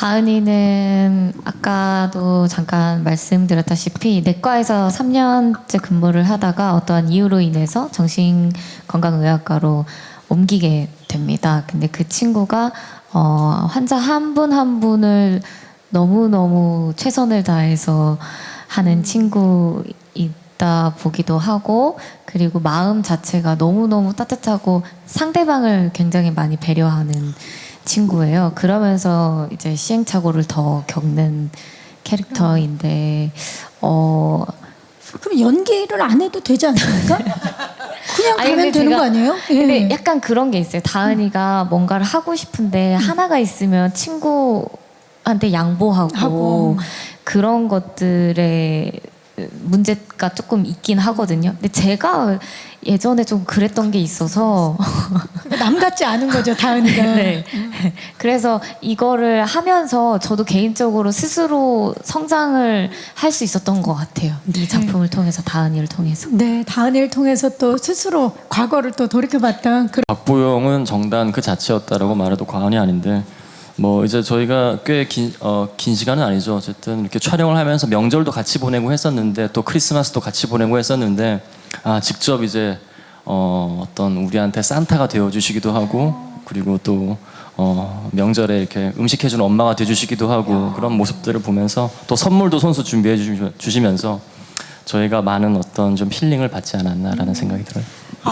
다은이는 아까도 잠깐 말씀드렸다시피 내과에서 3년째 근무를 하다가 어떠한 이유로 인해서 정신건강의학과로 옮기게 됩니다. 근데 그 친구가 어, 환자 한 분한 분을 너무너무 최선을 다해서 하는 친구이다 보기도 하고 그리고 마음 자체가 너무너무 따뜻하고 상대방을 굉장히 많이 배려하는 친구예요. 그러면서 이제 시행착오를 더 겪는 캐릭터인데 어 그럼 연기를 안 해도 되지 않습니까? 그냥 아니, 가면 근데 되는 제가- 거 아니에요? 예. 근데 약간 그런 게 있어요. 다은이가 뭔가를 하고 싶은데 하나가 있으면 친구한테 양보하고 하고. 그런 것들에 문제가 조금 있긴 하거든요. 근데 제가 예전에 좀 그랬던 게 있어서 그러니까 남 같지 않은 거죠, 다은이가. 네. 그래서 이거를 하면서 저도 개인적으로 스스로 성장을 할 수 있었던 것 같아요. 이 작품을 통해서 다은이를 통해서. 네, 다은이를 통해서 또 스스로 과거를 또 돌이켜봤던 그런 박보영은 정단 그 자체였다라고 말해도 과언이 아닌데 뭐 이제 저희가 꽤긴 어, 긴 시간은 아니죠. 어쨌든 이렇게 촬영을 하면서 명절도 같이 보내고 했었는데 또 크리스마스도 같이 보내고 했었는데 아 직접 이제 어, 어떤 우리한테 산타가 되어 주시기도 하고 그리고 또 어, 명절에 이렇게 음식 해주는 엄마가 되주시기도 하고 그런 모습들을 보면서 또 선물도 손수 준비해 주시- 주시면서 저희가 많은 어떤 좀 힐링을 받지 않았나라는 생각이 들어요.